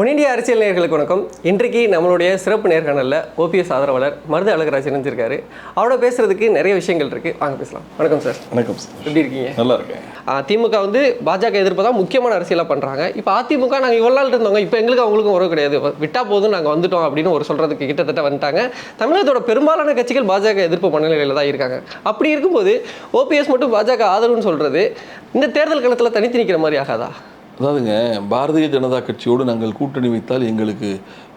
One அரசியல் நேயர்களுக்கு வணக்கம். இன்றைக்கு நம்மளுடைய சிறப்பு நேர்காணலில் ஓபிஎஸ் ஆதரவாளர் மருது அழகராஜ் இணைஞ்சிருக்காரு. அவரோட பேசுறதுக்கு நிறைய விஷயங்கள் இருக்கு. வாங்க பேசலாம். வணக்கம் சார். வணக்கம் சார். எப்படி இருக்கீங்க? நல்லா இருக்கேன். ஆ, திமுக வந்து பாஜக எதிர்ப்பு தான் முக்கியமான அரசியலாக பண்ணுறாங்க இப்போ அதிமுக நாங்கள் இவ்வளோ நாள் இருந்தவங்க இப்போ எங்களுக்கு அவங்களுக்கும் உறவு கிடையாது. விட்டா போதும் நாங்கள் வந்துட்டோம் அப்படின்னு ஒரு சொல்கிறதுக்கு கிட்டத்தட்ட வந்துட்டாங்க. தமிழகத்தோட பெரும்பாலான கட்சிகள் பாஜக எதிர்ப்பு மனநிலையில் தான் இருக்காங்க. அப்படி இருக்கும்போது ஓபிஎஸ் மட்டும் பாஜக ஆதரவுன்னு சொல்கிறது இந்த தேர்தல் களத்தில் தனித்து நிற்கிற மாதிரி ஆகாதா? அதாவதுங்க பாரதிய ஜனதா கட்சியோடு நாங்கள் கூட்டணி வைத்தால் எங்களுக்கு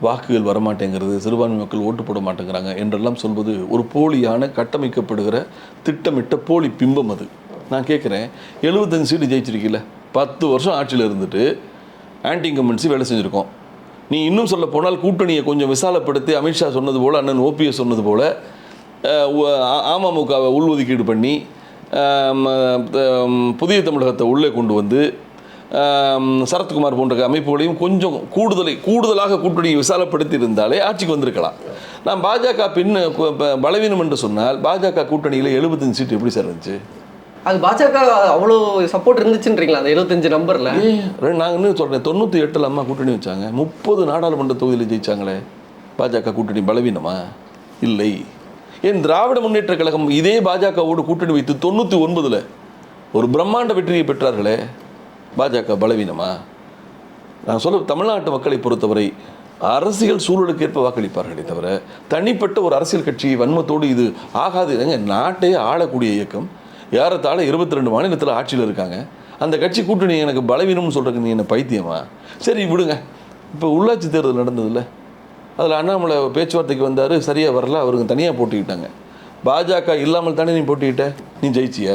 வாக்குகள் வரமாட்டேங்கிறது சிறுபான்மை மக்கள் ஓட்டு போட மாட்டேங்கிறாங்க என்றெல்லாம் சொல்வது ஒரு போலியான கட்டமைக்கப்படுகிற திட்டமிட்ட போலி பிம்பம் அது நான் கேட்குறேன் எழுபத்தஞ்சு சீட்டு ஜெயிச்சிருக்கீல பத்து வருஷம் ஆட்சியில் இருந்துட்டு ஆன்டி இன்கம்பன்சி வேலை செஞ்சுருக்கோம் நீ இன்னும் சொல்ல போனால் கூட்டணியை கொஞ்சம் விசாலப்படுத்தி அமித்ஷா சொன்னது போல் அண்ணன் ஓபிஎஸ் சொன்னது போல் அமமுகவை உள்ஒதுக்கீடு பண்ணி புதிய தமிழகத்தை உள்ளே கொண்டு வந்து சரத்குமார் போன்ற அமைப்புகளையும் கொஞ்சம் கூடுதலை கூடுதலாக கூட்டணியை விசாலப்படுத்தி இருந்தாலே ஆட்சிக்கு வந்திருக்கலாம். நான் பாஜக பின் பலவீனம் என்று சொன்னால் பாஜக கூட்டணியில் எழுபத்தஞ்சு சீட்டு எப்படி சார் இருந்துச்சு? அது பாஜக அவ்வளோ சப்போர்ட் இருந்துச்சுன்றீங்களா அந்த எழுபத்தஞ்சு நம்பரில் நான் இன்னும் சொல்கிறேன் தொண்ணூற்றி எட்டில் அம்மா கூட்டணி வச்சாங்க முப்பது நாடாளுமன்ற தொகுதியில் ஜெயிச்சாங்களே பாஜக கூட்டணி பலவீனமா? இல்லை. ஏன் திராவிட முன்னேற்ற கழகம் இதே பாஜகவோடு கூட்டணி வைத்து தொண்ணூற்றி ஒன்பதில் ஒரு பிரம்மாண்ட வெற்றியை பெற்றார்களே? பாஜக பலவீனமா? நான் சொல்ல தமிழ்நாட்டு மக்களை பொறுத்தவரை அரசியல் சூழலுக்கு ஏற்ப வாக்களிப்பார்களே தவிர தனிப்பட்ட ஒரு அரசியல் கட்சி வன்மத்தோடு இது ஆகாது. ஏங்க நாட்டையே ஆளக்கூடிய இயக்கம் ஏறத்தாழ இருபத்தி ரெண்டு மாநிலத்தில் ஆட்சியில் இருக்காங்க. அந்த கட்சி கூட்டணி எனக்கு பலவீனம்னு சொல்கிறதுக்கு நீ என்ன பைத்தியமா? சரி விடுங்க. இப்போ உள்ளாட்சி தேர்தல் நடந்ததில்ல. அதில் அண்ணாமலை பேச்சுவார்த்தைக்கு வந்தார் சரியாக வரல அவருங்க தனியாக போட்டிக்கிட்டாங்க பாஜக இல்லாமல் தானே நீ போட்டிக்கிட்ட நீ ஜெயிச்சிய?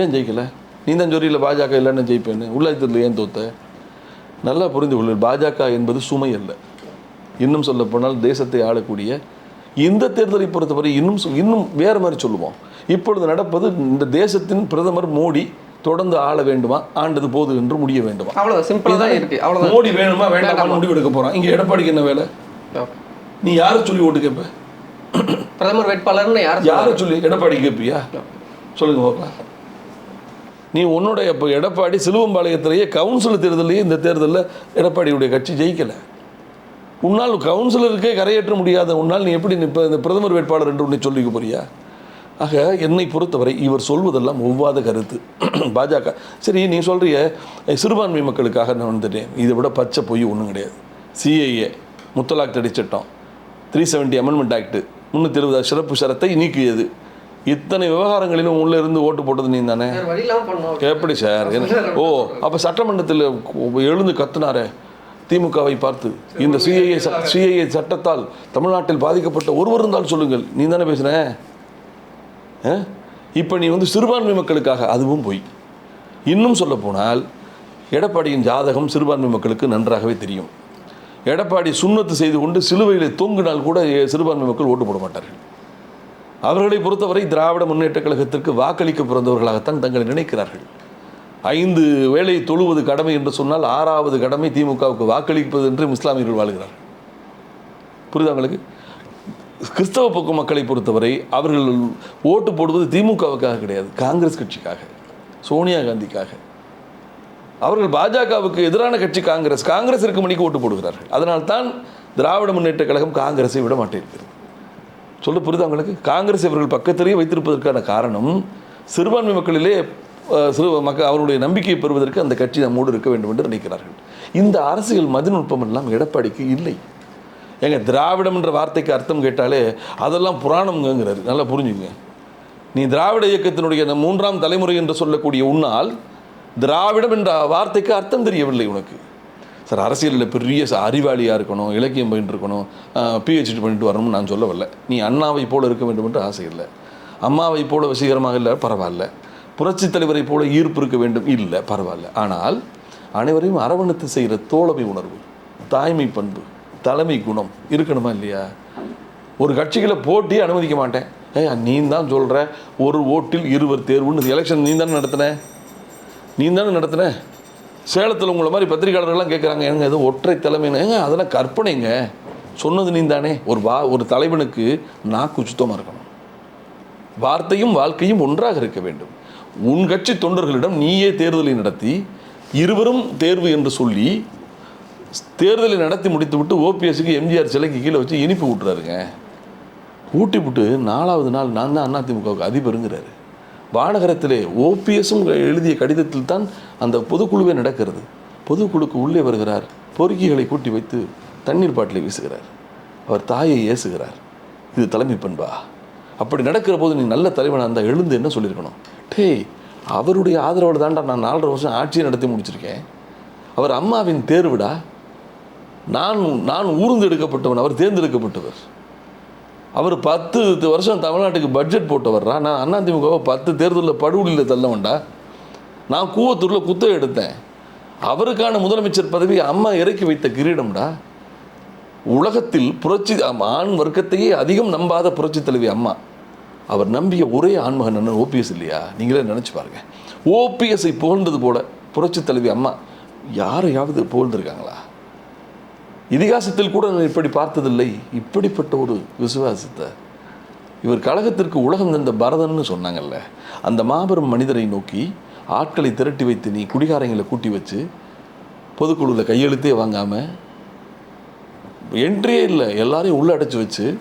ஏன் ஜெயிக்கல? நீ தான் சொல்லியில பாஜக இல்லைன்னு ஜெயிப்பேன்னு உள்ளாட்சி ஏன் தோத்த? நல்லா புரிந்து கொள்ளு பாஜக என்பது சுமை அல்ல. இன்னும் சொல்ல போனால் தேசத்தை ஆளக்கூடிய இந்த தேர்தலை பொறுத்தவரை இன்னும் இன்னும் வேறு மாதிரி சொல்லுவோம். இப்பொழுது நடப்பது இந்த தேசத்தின் பிரதமர் மோடி தொடர்ந்து ஆள வேண்டுமா? ஆண்டது போது என்று முடிய வேண்டுமா? அவ்வளோதான் சிம்பிளாக தான் இருக்கு. அவ்வளோதான் மோடி வேணுமா? வேண்டாமா? முடிவு எடுக்க போறான். இங்க எடப்பாடிக்கு என்ன வேலை? நீ யாரை சொல்லி ஓட்டு கேட்ப பிரதமர் வேட்பாளர்னு யார் யாரை சொல்லி? எடப்பாடி கேட்பியா சொல்லுங்க பார்க்கலாம் நீ உன்னுடைய இப்போ எடப்பாடி சிலுவம்பாளையத்திலேயே கவுன்சில் தேர்தலையே இந்த தேர்தலில் எடப்பாடியுடைய கட்சி ஜெயிக்கலை. உன்னால் கவுன்சிலருக்கே கரையேற்ற முடியாத உன்னால் நீ எப்படி இப்போ இந்த பிரதமர் வேட்பாளர் என்று உன்னை சொல்லிக்க போறியா? ஆக என்னை பொறுத்தவரை இவர் சொல்வதெல்லாம் ஒவ்வாத கருத்து. பாஜக. சரி நீ சொல்கிறிய சிறுபான்மை மக்களுக்காக நான் வந்துட்டேன். இதை விட பச்சை பொய் ஒன்றும் கிடையாது. சிஐஏ முத்தலாக் தடை சட்டம் த்ரீ செவன்ட்டி அமெண்ட்மெண்ட் ஆக்ட்டு முந்நூற்றி இருபது சிறப்பு சரத்தை நீக்கியது. இத்தனை விவகாரங்களிலும் உள்ளே இருந்து ஓட்டு போட்டது நீ தானே? எப்படி சார். ஓ அப்போ சட்டமன்றத்தில் எழுந்து கத்துனாரே திமுகவை பார்த்து. இந்த சிஐஏ சிஐஏ சட்டத்தால் தமிழ்நாட்டில் பாதிக்கப்பட்ட ஒருவர் இருந்தால் சொல்லுங்கள். நீ தானே பேசுன? இப்போ நீ வந்து சிறுபான்மை மக்களுக்காக அதுவும் போய். இன்னும் சொல்ல போனால் எடப்பாடியின் ஜாதகம் சிறுபான்மை மக்களுக்கு நன்றாகவே தெரியும். எடப்பாடி சுண்ணத்து செய்து கொண்டு சிலுவையில் தொங்கினால் கூட சிறுபான்மை மக்கள் ஓட்டு போட மாட்டார்கள். அவர்களை பொறுத்தவரை திராவிட முன்னேற்றக் கழகத்திற்கு வாக்களிக்க பிறந்தவர்களாகத்தான் தங்களை நினைக்கிறார்கள். ஐந்து வேளை தொழுவது கடமை என்று சொன்னால் ஆறாவது கடமை திமுகவுக்கு வாக்களிப்பது என்று இஸ்லாமியர்கள் வாழ்கிறார்கள். புரியுதா உங்களுக்கு? கிறிஸ்தவ பக்க மக்களை பொறுத்தவரை அவர்கள் ஓட்டு போடுவது திமுகவுக்காக கிடையாது காங்கிரஸ் கட்சிக்காக சோனியா காந்திக்காக. அவர்கள் பாஜகவுக்கு எதிரான கட்சி காங்கிரஸ் காங்கிரஸ் இருக்கும் மணிக்கு ஓட்டு போடுகிறார்கள். அதனால்தான் திராவிட முன்னேற்ற கழகம் காங்கிரஸை விட மாட்டேங்கிறது சொல்ல புரியுது அவங்களுக்கு காங்கிரஸ் இவர்கள் பக்கத்திலேயே வைத்திருப்பதற்கான காரணம் சிறுபான்மை மக்களிலே சிறு மக்கள் அவருடைய நம்பிக்கையை பெறுவதற்கு அந்த கட்சி நம்மோடு இருக்க வேண்டும் என்று நினைக்கிறார்கள். இந்த அரசியல் மதிநுட்பம் எல்லாம் எடப்பாடிக்கு இல்லை. ஏங்க திராவிடம் என்ற வார்த்தைக்கு அர்த்தம் கேட்டாலே அதெல்லாம் புராணம்ங்கிறாரு. நல்லா புரிஞ்சுங்க. நீ திராவிட இயக்கத்தினுடைய மூன்றாம் தலைமுறை என்று சொல்லக்கூடிய உன்னால் திராவிடம் என்ற வார்த்தைக்கு அர்த்தம் தெரியவில்லை உனக்கு. சார் அரசியலில் பெரிய அறிவாளியாக இருக்கணும் இலக்கியம் பயின்று இருக்கணும் பிஹெச்டி பண்ணிட்டு வரணும்னு நான் சொல்லவில்லை. நீ அண்ணாவை போல இருக்க வேண்டும் என்று ஆசை இல்லை. அம்மாவை போல வசீகரமாக இல்லை பரவாயில்ல. புரட்சித் தலைவரை போல ஈர்ப்பு இருக்க வேண்டும் இல்லை பரவாயில்ல. ஆனால் அனைவரையும் அரவணைத்து செய்கிற தோழமை உணர்வு தாய்மை பண்பு தலைமை குணம் இருக்கணுமா இல்லையா? ஒரு கட்சிகளை போட்டி அனுமதிக்க மாட்டேன். ஏய் நீ தான் சொல்கிற ஒரு ஓட்டில் இருவர் தேர்வுன்னு எலெக்ஷன் நீ தானே நடத்தின? நீ தானே நடத்தின? சேலத்தில் உங்களை மாதிரி பத்திரிகையாளர்கள்லாம் கேட்குறாங்க ஏங்க ஏதோ ஒற்றை தலைமைன்னு. அதெல்லாம் கற்பனைங்க. சொன்னது நீ தானே ஒரு வா ஒரு தலைவனுக்கு நாக்கு சுத்தமாக இருக்கணும். வார்த்தையும் வாழ்க்கையும் ஒன்றாக இருக்க வேண்டும். உன் கட்சி தொண்டர்களிடம் நீயே தேர்தலை நடத்தி இருவரும் தேர்வு என்று சொல்லி தேர்தலை நடத்தி முடித்து விட்டு ஓபிஎஸ்க்கு எம்ஜிஆர் சிலைக்கு கீழே வச்சு இனிப்பு ஊட்டுறாருங்க. ஊட்டி விட்டு நாலாவது நாள் நான் தான் அதிமுகவுக்கு அதிபருங்கிறாரு. வானகரத்திலே ஓபிஎஸும் எழுதிய கடிதத்தில் தான் அந்த பொதுக்குழுவே நடக்கிறது. பொதுக்குழுக்கு உள்ளே வருகிறார். பொறுக்கிகளை கூட்டி வைத்து தண்ணீர் பாட்டிலை வீசுகிறார். அவர் தாயை ஏசுகிறார். இது தலைமை பண்பா? அப்படி நடக்கிற போது நீ நல்ல தலைவனாக இருந்தால் எழுந்து என்ன சொல்லியிருக்கணும்? டேய் அவருடைய ஆதரவோடு தாண்டா நான் நாலரை வருஷம் ஆட்சியை நடத்தி முடிச்சிருக்கேன். அவர் அம்மாவின் தேர்வுடா? நான் நான் ஊர்ந்து எடுக்கப்பட்டவன் அவர் தேர்ந்தெடுக்கப்பட்டவர். அவர் பத்து வருஷம் தமிழ்நாட்டுக்கு பட்ஜெட் போட்டு வர்றா நான் அதிமுகவை பத்து தேர்தலில் படுகொலியில் தள்ளவன்டா. நான் கூவத்தூரில் குத்தகை எடுத்தேன். அவருக்கான முதலமைச்சர் பதவி அம்மா இறக்கி வைத்த கிரீடம்டா. உலகத்தில் புரட்சி ஆண் வர்க்கத்தையே அதிகம் நம்பாத புரட்சி தலைவி அம்மா. அவர் நம்பிய ஒரே ஆண்மகன் அண்ணன் ஓபிஎஸ் இல்லையா? நீங்களே நினச்சி பாருங்க. ஓபிஎஸ்ஐ புகழ்ந்தது போல புரட்சி தலைவி அம்மா. யாரையாவது புகழ்ந்துருக்காங்களா? இதிகாசத்தில் கூட நான் இப்படி பார்த்ததில்லை. இப்படிப்பட்ட ஒரு விசுவாசத்தை இவர் கழகத்திற்கு உலகம் தந்த பரதன்னு சொன்னாங்கல்ல. அந்த மாபெரும் மனிதரை நோக்கி ஆட்களை திரட்டி வைத்து நீ குடிகாரங்களை கூட்டி வச்சு பொதுக்குழுவில் கையெழுத்தே வாங்காமல் என்ட்ரியே இல்லை எல்லாரையும் உள்ளே அடைச்சி வச்சு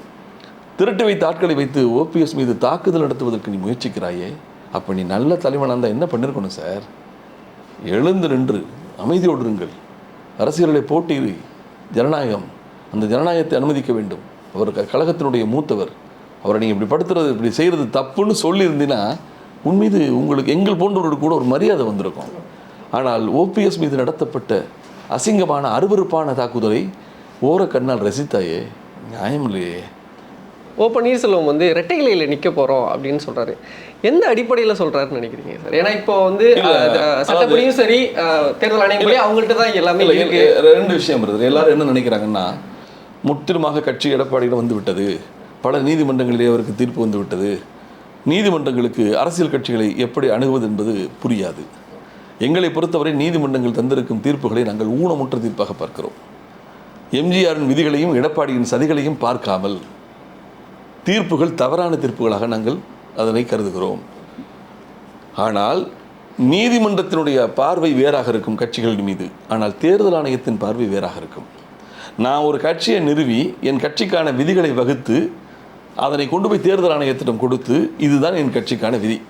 திரட்டி வைத்த ஆட்களை வைத்து ஓபிஎஸ் மீது தாக்குதல் நடத்துவதற்கு நீ முயற்சிக்கிறாயே அப்போ நீ நல்ல தலைவனாக இருந்தால் என்ன பண்ணியிருக்கணும் சார்? எழுந்து நின்று அமைதியோடு இருங்கள். அரசியலில் போட்டி ஜனநாயகம். அந்த ஜனநாயகத்தை அனுமதிக்க வேண்டும். அவர் க- கழகத்தினுடைய மூத்தவர். அவரை நீங்கள் இப்படி படுத்துறது இப்படி செய்கிறது தப்புன்னு சொல்லியிருந்தீங்கன்னா உன் மீது உங்களுக்கு எங்கள் போன்றவர்களுக்கு கூட ஒரு மரியாதை வந்திருக்கும். ஆனால் ஓபிஎஸ் மீது நடத்தப்பட்ட அசிங்கமான அருவருப்பான தாக்குதலை ஓர கண்ணால் ரசித்தாயே நியாயம் இல்லையே. ஓ பன்னீர்செல்வம் வந்து இரட்டை இலையில் நிற்க போகிறோம் அப்படின்னு சொல்கிறாரு எந்த அடிப்படையில சொல்றாருன்னு நினைக்கிறீங்க சார்? ஏன்னா இப்போ வந்து சட்டப்படியும் சரி தேர்தல் ஆணையப்படி அவங்கள்ட்ட தான் எல்லாமே ரெண்டு விஷயம் வருது எல்லாரும் என்ன நினைக்கிறாங்கன்னா முற்றிலுமாக கட்சி எடப்பாடியில் வந்து விட்டது. பல நீதிமன்றங்களிலே அவருக்கு தீர்ப்பு வந்து விட்டது. நீதிமன்றங்களுக்கு அரசியல் கட்சிகளை எப்படி அணுகுவது என்பது புரியாது. எங்களை பொறுத்தவரை நீதிமன்றங்கள் தந்திருக்கும் தீர்ப்புகளை நாங்கள் ஊனமுற்ற தீர்ப்பாக பார்க்கிறோம். எம்ஜிஆரின் விதிகளையும் எடப்பாடியின் சதிகளையும் பார்க்காமல் தீர்ப்புகள் தவறான தீர்ப்புகளாக நாங்கள் அதனை கருதுகிறோம். ஆனால் நீதிமன்றத்தினுடைய பார்வை வேறாக இருக்கும் கட்சிகளின் மீது. ஆனால் தேர்தல் ஆணையத்தின் பார்வை வேறாக இருக்கும். நான் ஒரு கட்சியை நிறுவி என் கட்சிக்கான விதிகளை வகுத்து அதனை கொண்டு போய் தேர்தல் ஆணையத்திடம் கொடுத்து இதுதான் என் கட்சிக்கான விதி.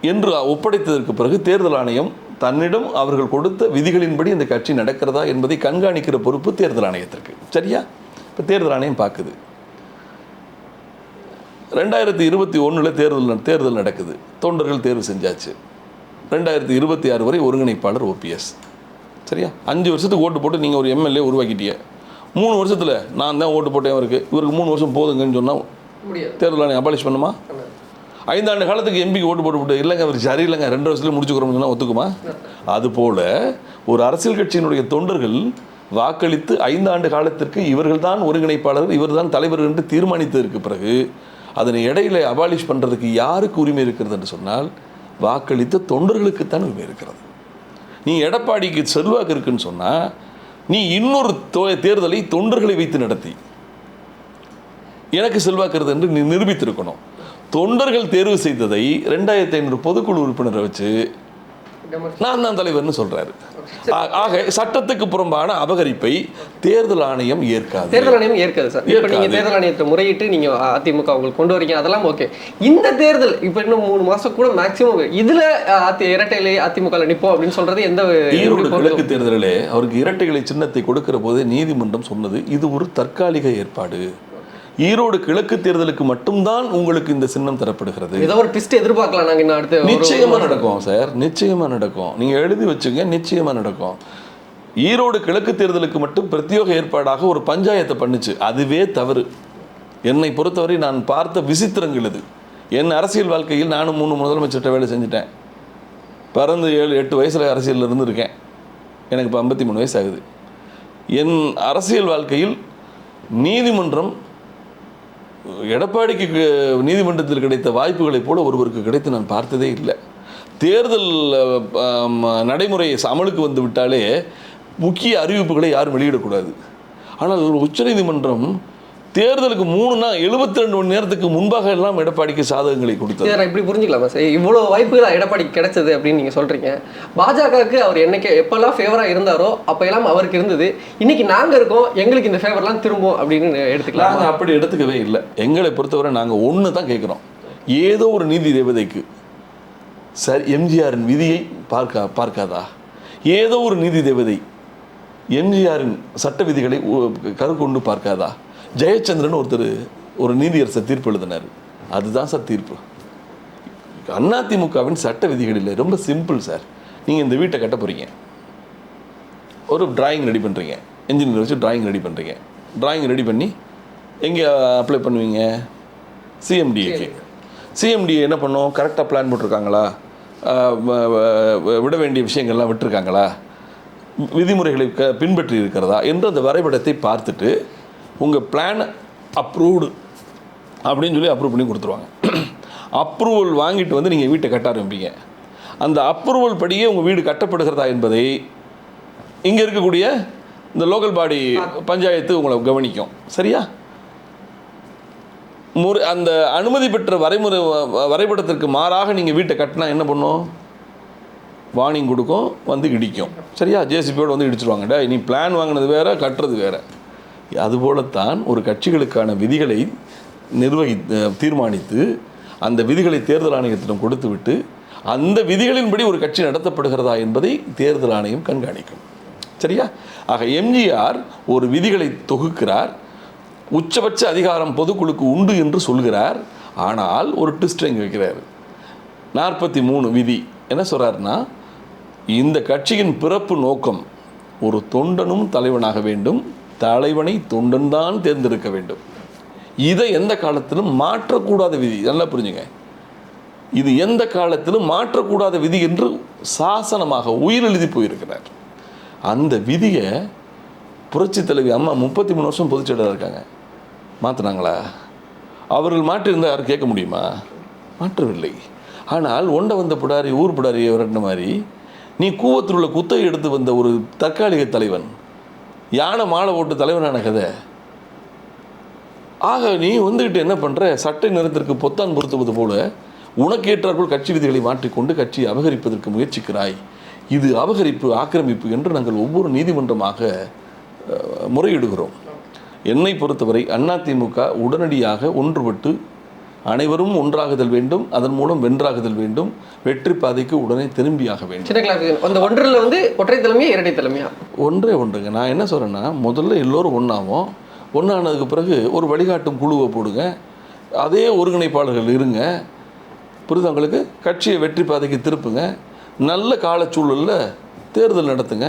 என்று ஒப்படைத்ததற்கு பிறகு தேர்தல் ஆணையம் தன்னிடம் அவர்கள் கொடுத்த விதிகளின்படி இந்த கட்சி நடக்கிறதா என்பதை கண்காணிக்கிற பொறுப்பு தேர்தல் ஆணையத்திற்கு. சரியா? இப்போ தேர்தல் ஆணையம் பார்க்குது. ரெண்டாயிரத்தி இருபத்தி ஒன்றில் தேர்தல் தேர்தல் நடக்குது. தொண்டர்கள் தேர்வு செஞ்சாச்சு. ரெண்டாயிரத்தி இருபத்தி ஆறு வரை ஒருங்கிணைப்பாளர் ஓபிஎஸ் சரியா? அஞ்சு வருஷத்துக்கு ஓட்டு போட்டு நீங்கள் ஒரு எம்எல்ஏ உருவாக்கிட்டீங்க. மூணு வருஷத்தில் நான் தான் ஓட்டு போட்டேன் இவருக்கு இவருக்கு மூணு வருஷம் போதுங்கன்னு சொன்னால் தேர்தல் ஆணையம் அபாலிஷ் பண்ணுமா? ஐந்தாண்டு காலத்துக்கு எம்பிக்கு ஓட்டு போட்டு இல்லைங்க அவர் சரியில்லைங்க ரெண்டு வருஷத்துல முடிச்சுக்கிறோம்னு சொன்னால் ஒத்துக்குமா? அதுபோல் ஒரு அரசியல் கட்சியினுடைய தொண்டர்கள் வாக்களித்து ஐந்தாண்டு காலத்திற்கு இவர்கள்தான் ஒருங்கிணைப்பாளர் இவர்தான் தலைவர் என்று தீர்மானித்ததற்கு பிறகு அதனை இடையில அபாலிஷ் பண்ணுறதுக்கு யாருக்கு உரிமை இருக்கிறது என்று சொன்னால் வாக்களித்த தொண்டர்களுக்குத்தான் உரிமை இருக்கிறது. நீ எடப்பாடிக்கு செல்வாக்கு இருக்குன்னு சொன்னால் நீ இன்னொரு தோ- தேர்தலை தொண்டர்களை வைத்து நடத்தி. எனக்கு செல்வாக்குறது என்று நீ நிரூபித்திருக்கணும். தொண்டர்கள் தேர்வு செய்ததை ரெண்டாயிரத்தி ஐநூறு பொதுக்குழு உறுப்பினரை வச்சு நான் தான் தலைவர்னு சொல்றாரு. ஆக சட்டத்துக்கு புறம்பான அபகரிப்பை தேர்தல் ஆணையம் ஏற்காது. தேர்தல் ஆணையம் ஏற்காது சார். இப்போ நீங்க ஏற்காது. தேர்தல் ஆணையத்தை முறையிட்டு நீங்க அதிமுக உங்களுக்கு கொண்டு வரீங்க அதெல்லாம் ஓகே இந்த தேர்தல் இப்போ இன்னும் மூணு மாசம் கூட மேக்ஸிமம் இதுல அதி இரட்டையிலே அதிமுக நிப்போம் அப்படின்னு சொல்றது எந்த ஈரோடு கிழக்கு? தேர்தலிலே அவருக்கு இரட்டைகளை சின்னத்தை கொடுக்கிற போதே நீதிமன்றம் சொன்னது இது ஒரு தற்காலிக ஏற்பாடு. ஈரோடு கிழக்கு தேர்தலுக்கு மட்டும்தான் உங்களுக்கு இந்த சின்னம் தரப்படுகிறது. ஏதோ ஒரு ட்விஸ்ட் எதிர்பார்க்கலாம் நாங்க இன்னும் அடுத்த நிச்சயமா நடக்கும் சார். நிச்சயமா நடக்கும். நீங்க எழுதி வச்சுங்க நிச்சயமா நடக்கும். ஈரோடு கிழக்கு தேர்தலுக்கு மட்டும் பிரத்யேக ஏற்பாடாக ஒரு பஞ்சாயத்தை பண்ணுச்சு. அதுவே தவறு. என்னை பொறுத்தவரை நான் பார்த்த விசித்திரங்கள் இது. என் அரசியல் வாழ்க்கையில் நானும் மூணு முதலமைச்சர்கிட்ட வேலை செஞ்சுட்டேன். பிறந்து ஏழு எட்டு வயசில் அரசியலில் இருந்து இருக்கேன். எனக்கு இப்போ ஐம்பத்தி மூணு வயசு ஆகுது. என் அரசியல் வாழ்க்கையில் நீதிமன்றம் எடப்பாடிக்கு நீதிமன்றத்தில் கிடைத்த வாய்ப்புகளைப் போல ஒருவருக்கு கிடைத்து நான் பார்த்ததே இல்லை. தேர்தல் நடைமுறை அமலுக்கு வந்து விட்டாலே முக்கிய அறிவிப்புகளை யாரும் வெளியிடக்கூடாது. ஆனால் உச்சநீதிமன்றம் தேர்தலுக்கு மூணு நாள் எழுபத்தி ரெண்டு மணி நேரத்துக்கு முன்பாக எல்லாம் எடப்பாடிக்கு சாதகங்களை கொடுத்தது. இப்படி புரிஞ்சுக்கலாமா சார் இவ்வளோ வாய்ப்புகள் எடப்பாடிக்கு கிடைச்சது அப்படின்னு நீங்கள் சொல்கிறீங்க பாஜகவுக்கு அவர் என்னைக்கு எப்போல்லாம் ஃபேவராக இருந்தாரோ அப்போ எல்லாம் அவருக்கு இருந்தது. இன்னைக்கு நாங்கள் இருக்கோம் எங்களுக்கு இந்த ஃபேவர்லாம் திரும்பும் அப்படின்னு எடுத்துக்கலாம். நாங்கள் அப்படி எடுத்துக்கவே இல்லை. எங்களை பொறுத்தவரை நாங்கள் ஒன்று தான் கேட்குறோம் ஏதோ ஒரு நீதி தேவதைக்கு. சரி எம்ஜிஆரின் விதியை பார்க்க பார்க்காதா? ஏதோ ஒரு நீதி தேவதை எம்ஜிஆரின் சட்ட விதிகளை கருக்கொண்டு பார்க்காதா? ஜெயச்சந்திரன் ஒருத்தர் ஒரு நீதியரசர் தீர்ப்பு எழுதினார். அதுதான் சார் தீர்ப்பு. அதிமுகவின் சட்ட விதிகள் இல்லை ரொம்ப சிம்பிள் சார். நீங்கள் இந்த வீட்டை கட்ட போகிறீங்க ஒரு டிராயிங் ரெடி பண்ணுறீங்க இன்ஜினியர் வச்சு டிராயிங் ரெடி பண்ணுறீங்க டிராயிங் ரெடி பண்ணி எங்கே அப்ளை பண்ணுவீங்க? சிஎம்டிஏக்கு சிஎம்டிஏ என்ன பண்ணும்? கரெக்டாக பிளான் போட்டிருக்காங்களா? விட வேண்டிய விஷயங்கள்லாம் விட்டுருக்காங்களா? விதிமுறைகளை க பின்பற்றி இருக்கிறதா? என்று அந்த வரைபடத்தை பார்த்துட்டு உங்கள் பிளான் அப்ரூவ்டு அப்படின்னு சொல்லி அப்ரூவ் பண்ணி கொடுத்துருவாங்க. அப்ரூவல் வாங்கிட்டு வந்து நீங்கள் வீட்டை கட்ட ஆரம்பிப்பீங்க. அந்த அப்ரூவல் படியே உங்கள் வீடு கட்டப்படுகிறதா என்பதை இங்கே இருக்கக்கூடிய இந்த லோக்கல் பாடி பஞ்சாயத்து உங்களை கவனிக்கும். சரியா? முறை அந்த அனுமதி பெற்ற வரைமுறை வ- வரைபடத்திற்கு மாறாக நீங்கள் வீட்டை கட்டினா என்ன பண்ணும்? வார்னிங் கொடுக்கும் வந்து இடிக்கும். சரியா? ஜேசிபியோடு வந்து இடிச்சிருவாங்க. டேய் நீ பிளான் வாங்கினது வேற கட்டுறது வேறு. அதுபோலத்தான் ஒரு கட்சிகளுக்கான விதிகளை நிர்வகி தீர்மானித்து அந்த விதிகளை தேர்தல் ஆணையத்திடம் கொடுத்துவிட்டு அந்த விதிகளின்படி ஒரு கட்சி நடத்தப்படுகிறதா என்பதை தேர்தல் ஆணையம் கண்காணிக்கும். சரியா? ஆக எம்ஜிஆர் ஒரு விதிகளை தொகுக்கிறார். உச்சபட்ச அதிகாரம் பொதுக்குழுக்கு உண்டு என்று சொல்கிறார். ஆனால் ஒரு ட்விஸ்ட் இங்கே வைக்கிறார். நாற்பத்தி மூணு விதி. என்ன சொல்கிறாருன்னா இந்த கட்சியின் பிறப்பு நோக்கம் ஒரு தொண்டனும் தலைவனாக வேண்டும் தலைவனை தொண்டன் தான் தேர்ந்தெடுக்க வேண்டும். இதை எந்த காலத்திலும் மாற்றக்கூடாத விதி. நல்லா புரிஞ்சுங்க. இது எந்த காலத்திலும் மாற்றக்கூடாத விதி என்று சாசனமாக உயிர் எழுதி போயிருக்கிறார். அந்த விதியை புரட்சி தலைவி அம்மா முப்பத்தி மூணு வருஷம் பொதுச்செயலாளர் இருக்காங்க. மாற்றினாங்களா அவர்கள் மாற்றிருந்தால் யாரும் கேட்க முடியுமா? மாற்றவில்லை. ஆனால் ஒண்ட வந்த புடாரி ஊர் புடாரி விரட்டின மாதிரி நீ கூவத்தில் உள்ள குத்தகை எடுத்து வந்த ஒரு தற்காலிக தலைவன் யானை மாலை போட்டு தலைவனான கதை? ஆக நீ வந்துக்கிட்டு என்ன பண்ணுற சட்டை நிறத்திற்கு பொத்தான் பொருத்துவது போல உனக்கேற்றாற்போல் கட்சி விதிகளை மாற்றிக்கொண்டு கட்சியை அபகரிப்பதற்கு முயற்சிக்கிறாய். இது அபகரிப்பு ஆக்கிரமிப்பு என்று நாங்கள் ஒவ்வொரு நீதிமன்றமாக முறையிடுகிறோம். என்னை பொறுத்தவரை அதிமுக உடனடியாக ஒன்றுபட்டு அனைவரும் ஒன்றாகுதல் வேண்டும் அதன் மூலம் வென்றாகுதல் வேண்டும். வெற்றி பாதைக்கு உடனே திரும்பியாக வேண்டும். அந்த ஒன்றில் வந்து ஒற்றை தலைமையா இரட்டை தலைமையா? ஒன்றே ஒன்றுங்க. நான் என்ன சொல்கிறேன்னா முதல்ல எல்லோரும் ஒன்றாகும் ஒன்றானதுக்கு பிறகு ஒரு வழிகாட்டும் குழுவை போடுங்க. அதே ஒருங்கிணைப்பாளர்கள் இருங்க. புரியுது உங்களுக்கு? கட்சியை வெற்றி பாதைக்கு திருப்புங்க. நல்ல காலச்சூழலில் தேர்தல் நடத்துங்க.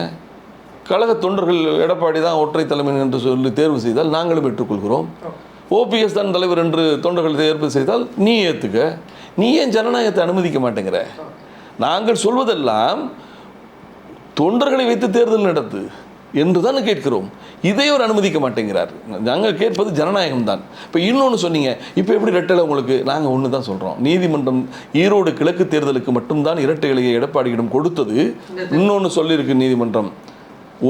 கழக தொண்டர்கள் எடப்பாடி தான் ஒற்றை தலைமை என்று சொல்லி தேர்வு செய்தால் நாங்களும் ஏற்றுக்கொள்கிறோம் ஓபிஎஸ் தான் தலைவர் என்று தொண்டர்கள் தேர்வு செய்தால் நீ ஏற்றுக்க நீ ஏன் ஜனநாயகத்தை அனுமதிக்க மாட்டேங்கிற? நாங்கள் சொல்வதெல்லாம் தொண்டர்களை வைத்து தேர்தல் நடத்து என்று தான் கேட்கிறோம். இதை அவர் அனுமதிக்க மாட்டேங்கிறார். நாங்கள் கேட்பது ஜனநாயகம் தான். இப்போ இன்னொன்று சொன்னீங்க. இப்போ எப்படி ரெட்டலை உங்களுக்கு? நாங்கள் ஒன்று தான் சொல்கிறோம் நீதிமன்றம் ஈரோடு கிழக்கு தேர்தலுக்கு மட்டும்தான் இரட்டை இலையை எடப்பாடியிடம் கொடுத்தது. இன்னொன்று சொல்லியிருக்கு நீதிமன்றம்.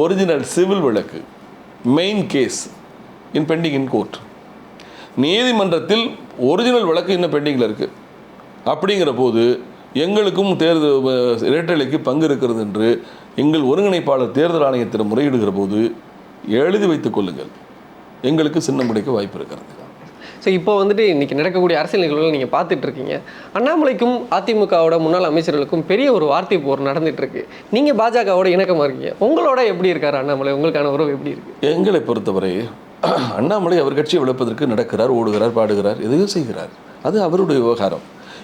ஒரிஜினல் சிவில் வழக்கு. Main case in pending in court நீதிமன்றத்தில் ஒரிஜினல் வழக்கு இன்னும் பெண்டிங்கில் இருக்குது அப்படிங்கிற போது எங்களுக்கும் தேர்தல் இரட்டலைக்கு பங்கு இருக்கிறது என்று எங்கள் ஒருங்கிணைப்பாளர் தேர்தல் ஆணையத்திடம் முறையிடுகிற போது எழுதி வைத்துக் கொள்ளுங்கள். எங்களுக்கு சின்னம் கிடைக்க வாய்ப்பு இருக்கிறது. ஸோ இப்போ வந்துட்டு இன்னைக்கு நடக்கக்கூடிய அரசியல் நிகழ்வுகள் நீங்கள் பார்த்துட்டு இருக்கீங்க. அண்ணாமலைக்கும் அதிமுகவோட முன்னாள் அமைச்சர்களுக்கும் பெரிய ஒரு வார்த்தை போர் நடந்துட்டு இருக்கு. நீங்கள் பாஜகவோட இணக்கமாக இருக்கீங்க. உங்களோட எப்படி இருக்காரு அண்ணாமலை? உங்களுக்கான உறவு எப்படி இருக்கு? எங்களை பொறுத்தவரை அண்ணாமலை அவர் கட்சியை விளப்பதற்கு நடக்கிறார் ஓடுகிறார் பாடுகிறார் எதையும் செய்கிறார். அது அவருடைய விவகாரம்.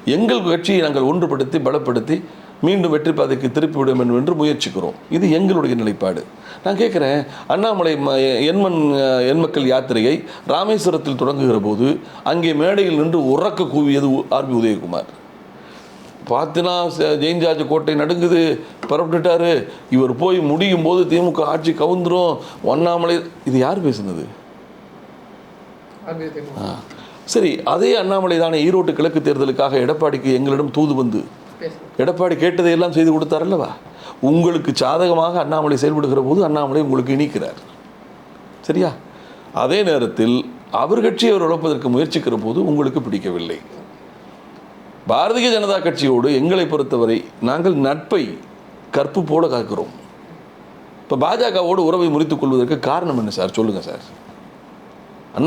எங்கள் கட்சியை நாங்கள் ஒன்றுபடுத்தி பலப்படுத்தி மீண்டும் வெற்றி பாதைக்கு திருப்பி விட வேண்டும் என்று முயற்சிக்கிறோம். இது எங்களுடைய நிலைப்பாடு. நான் கேட்குறேன் அண்ணாமலை ம- எண்மண் எண்மக்கள் யாத்திரையை ராமேஸ்வரத்தில் தொடங்குகிற போது அங்கே மேடையில் நின்று உறக்க கூவியது ஆர்பி உதயகுமார். பார்த்தினா ஜெயின்ஜாஜ் கோட்டை நடுங்குது புறப்பட்டுட்டாரு. இவர் போய் முடியும் போது திமுக ஆட்சி கவுந்துரும். ஒண்ணாமலை இது யார் பேசுனது? சரி அதே அண்ணாமலை தானே ஈரோட்டு கிழக்கு தேர்தலுக்காக எடப்பாடிக்கு எங்களிடம் தூது வந்து எடப்பாடி கேட்டதையெல்லாம் செய்து கொடுத்தார் அல்லவா? உங்களுக்கு சாதகமாக அண்ணாமலை செயல்படுகிற போது அண்ணாமலை உங்களுக்கு இனிக்கிறார் சரியா? அதே நேரத்தில் அவர் கட்சியை அவர் உழைப்பதற்கு முயற்சிக்கிற போது உங்களுக்கு பிடிக்கவில்லை. பாரதிய ஜனதா கட்சியோடு எங்களை பொறுத்தவரை நாங்கள் நட்பை கற்பு போல காக்கிறோம். இப்போ பாஜகவோடு உறவை முறித்துக் கொள்வதற்கு காரணம் என்ன சார்? சொல்லுங்க சார்.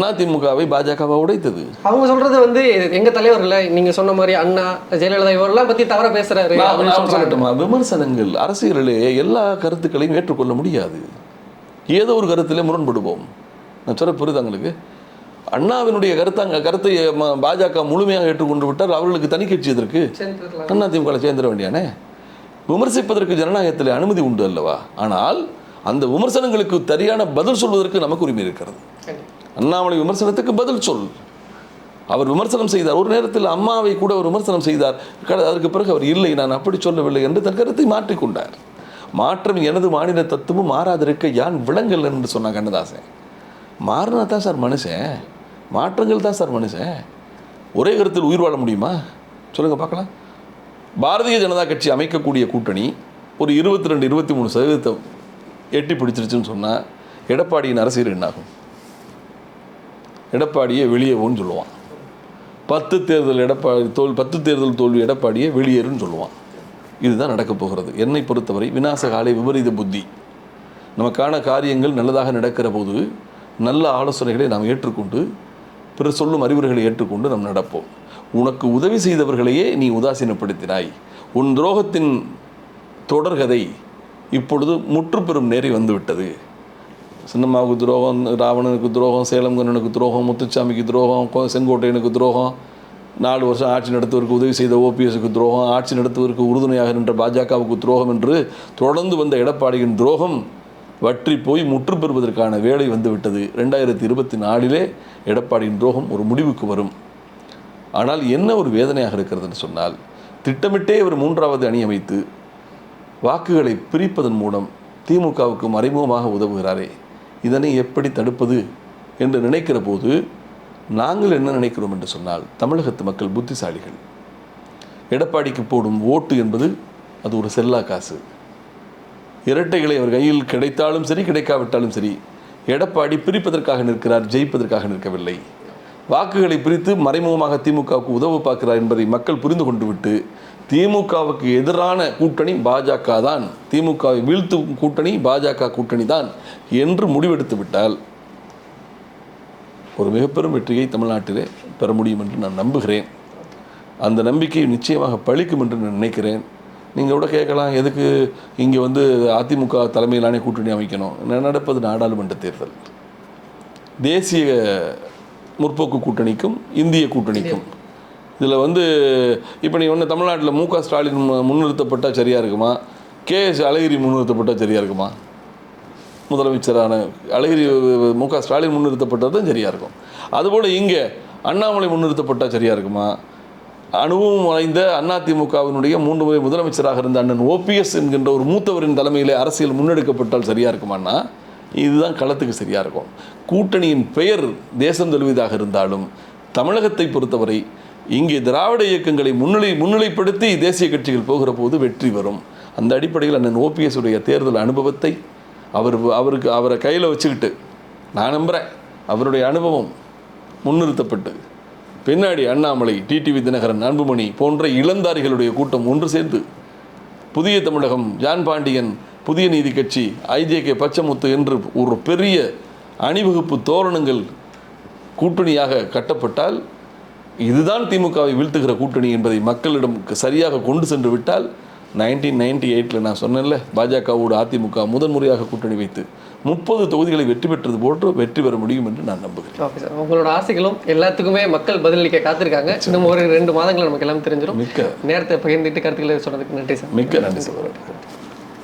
அதிமுகவை பாஜகவா உடைத்தது. அவங்க சொல்றது வந்து எங்க தலைவர்ல நீங்க சொன்ன மாதிரி அண்ணா ஜெயலலிதா இவரெல்லாம் பத்தி தவறா பேசுறாரு. சொல்லட்டுமா? விமர்சனங்கள் அரசியலிலே எல்லா கருத்துக்களையும் ஏற்றுக்கொள்ள முடியாது. ஏதோ ஒரு கருத்திலே முரண்படுவோம். நான் சொல்ல புரியுது உங்களுக்கு? அண்ணாவினுடைய கருத்தாங்க கருத்தை பாஜக முழுமையாக ஏற்றுக்கொண்டு விட்டால் அவர்களுக்கு தனி கட்சி எதற்கு? சேர்ந்துக்கலாம். அதிமுக சேர்ந்துட வேண்டியானே? விமர்சிப்பதற்கு ஜனநாயகத்தில் அனுமதி உண்டு அல்லவா? ஆனால் அந்த விமர்சனங்களுக்கு சரியான பதில் சொல்வதற்கு நமக்கு உரிமை இருக்கிறது. அண்ணாமலை விமர்சனத்துக்கு பதில் சொல். அவர் விமர்சனம் செய்தார். ஒரு நேரத்தில் அம்மாவை கூட அவர் விமர்சனம் செய்தார். அதற்கு பிறகு அவர் இல்லை நான் அப்படி சொல்லவில்லை என்று தன் கருத்தை மாற்றிக்கொண்டார். மாற்றம் எனது மாநில தத்துவம் மாறாதிருக்க யான் விலங்கல் என்று சொன்னான் கண்ணதாசன் மாறினா தான் சார் மனுஷன். மாற்றங்கள் தான் சார் மனுஷன். ஒரே கருத்தில் உயிர் வாழ முடியுமா? சொல்லுங்க பார்க்கலாம். பாரதிய ஜனதா கட்சி அமைக்கக்கூடிய கூட்டணி ஒரு இருபத்தி ரெண்டு இருபத்தி மூணு சதவீதத்தை எட்டி பிடிச்சிருச்சுன்னு சொன்னால் எடப்பாடியின் அரசியல் என்னாகும்? எடப்பாடியை வெளியேவோன்னு சொல்லுவான். பத்து தேர்தல் எடப்பாடி தோல் பத்து தேர்தல் தோல்வி எடப்பாடியை வெளியேறுன்னு சொல்லுவான். இதுதான் நடக்கப் போகிறது. என்னை பொறுத்தவரை விநாசகாலை விபரீத புத்தி. நமக்கான காரியங்கள் நல்லதாக நடக்கிற போது நல்ல ஆலோசனைகளை நாம் ஏற்றுக்கொண்டு பிறர் சொல்லும் அறிவுரைகளை ஏற்றுக்கொண்டு நாம் நடப்போம். உனக்கு உதவி செய்தவர்களையே நீ உதாசீனப்படுத்தினாய். உன் துரோகத்தின் தொடர்கதை இப்பொழுது முற்றுப்பெறும் நேரி வந்துவிட்டது. சின்னம்மாவுக்கு துரோகம் ராவணனுக்கு துரோகம் சேலம்கண்ணனுக்கு துரோகம் முத்துச்சாமிக்கு துரோகம் செங்கோட்டையனுக்கு துரோகம் நாலு வருஷம் ஆட்சி நடத்துவதற்கு உதவி செய்த ஓபிஎஸ்க்கு துரோகம் ஆட்சி நடத்துவதற்கு உறுதுணையாக நின்ற பாஜகவுக்கு துரோகம் என்று தொடர்ந்து வந்த எடப்பாடியின் துரோகம் வற்றி போய் முற்று பெறுவதற்கான வேலை வந்துவிட்டது. ரெண்டாயிரத்தி இருபத்தி நாலிலே எடப்பாடியின் துரோகம் ஒரு முடிவுக்கு வரும். ஆனால் என்ன ஒரு வேதனையாக இருக்கிறதுன்னு சொன்னால் திட்டமிட்டே இவர் மூன்றாவது அணி அமைத்து வாக்குகளை பிரிப்பதன் மூலம் திமுகவுக்கு மறைமுகமாக உதவுகிறாரே. இதனை எப்படி தடுப்பது என்று நினைக்கிற போது நாங்கள் என்ன நினைக்கிறோம் என்று சொன்னால் தமிழகத்து மக்கள் புத்திசாலிகள். எடப்பாடிக்கு போடும் ஓட்டு என்பது அது ஒரு செல்லா காசு. இரட்டைகளை அவர் கையில் கிடைத்தாலும் சரி கிடைக்காவிட்டாலும் சரி எடப்பாடி பிரிப்பதற்காக நிற்கிறார் ஜெயிப்பதற்காக நிற்கவில்லை. வாக்குகளை பிரித்து மறைமுகமாக திமுகவுக்கு உதவ பார்க்கிறார் என்பதை மக்கள் புரிந்து கொண்டு விட்டு திமுகவுக்கு எதிரான கூட்டணி பாஜக தான். திமுகவை வீழ்த்தும் கூட்டணி பாஜக கூட்டணி தான் என்று முடிவெடுத்து விட்டால் ஒரு மிகப்பெரும் வெற்றியை தமிழ்நாட்டிலே பெற முடியும் என்று நான் நம்புகிறேன். அந்த நம்பிக்கை நிச்சயமாக பழிக்கும் என்று நான் நினைக்கிறேன். நீங்கள் கூட கேட்கலாம் எதுக்கு இங்கே வந்து அதிமுக தலைமையிலான கூட்டணி அமைக்கணும்? ந- நடப்பது? நாடாளுமன்ற தேர்தல். தேசிய முற்போக்கு கூட்டணிக்கும் இந்திய கூட்டணிக்கும். இதில் வந்து இப்போ நீ ஒன்று தமிழ்நாட்டில் மு க ஸ்டாலின் முன்னிறுத்தப்பட்டால் சரியாக இருக்குமா? கே எஸ் அழகிரி முன்னிறுத்தப்பட்டால் சரியாக இருக்குமா? முதலமைச்சரான அழகிரி மு க ஸ்டாலின் முன்னிறுத்தப்பட்டது தான் சரியாக இருக்கும். அதுபோல் இங்கே அண்ணாமலை முன்னிறுத்தப்பட்டால் சரியாக இருக்குமா? அனுபவம் வாய்ந்த அதிமுகவினுடைய மூன்று முறை முதலமைச்சராக இருந்த அண்ணன் ஓபிஎஸ் என்கின்ற ஒரு மூத்தவரின் தலைமையிலே அரசியல் முன்னெடுக்கப்பட்டால் சரியாக இருக்குமான்னா இதுதான் களத்துக்கு சரியாக இருக்கும். கூட்டணியின் பெயர் தேசம் தழுவியதாக இருந்தாலும் தமிழகத்தை பொறுத்தவரை இங்கே திராவிட இயக்கங்களை முன்னிலை முன்னிலைப்படுத்தி தேசிய கட்சிகள் போகிற போது வெற்றி வரும். அந்த அடிப்படையில் அண்ணன் ஓபிஎஸ் உடைய தேர்தல் அனுபவத்தை அவர் அவருக்கு அவரை கையில் வச்சுக்கிட்டு நான் நம்புகிறேன் அவருடைய அனுபவம் முன்னிறுத்தப்பட்டு பின்னாடி அண்ணாமலை டிடிவி தினகரன் அன்புமணி போன்ற இளந்தாரிகளுடைய கூட்டம் ஒன்று சேர்ந்து புதிய தமிழகம் ஜான் பாண்டியன் புதிய நீதி கட்சி ஐஜேகே பச்சமுத்து என்று ஒரு பெரிய அணிவகுப்பு தோரணங்கள் கூட்டணியாக கட்டப்பட்டால் இதுதான் திமுகவை வீழ்த்துகிற கூட்டணி என்பதை மக்களிடம் சரியாக கொண்டு சென்று விட்டால் நைன்டீன் நைன்டி எயிட்டில் நான் சொன்னேன்ல பாஜகவோடு அதிமுக முதன்முறையாக கூட்டணி வைத்து முப்பது தொகுதிகளை வெற்றி பெற்றது போன்று வெற்றி பெற முடியும் என்று நான் நம்புகிறேன். ஓகே சார் உங்களோட ஆசைகளும் எல்லாத்துக்குமே மக்கள் பதிலளிக்க காத்திருக்காங்க. இன்னும் ஒரு ரெண்டு மாதங்கள் நமக்கு எல்லாம் தெரிஞ்சிடும் மிக்க நேரத்தை பகிர்ந்துட்டு கருத்துக்களை சொன்னதுக்கு நன்றி சார் மிக்க நன்றி சகோதரர்.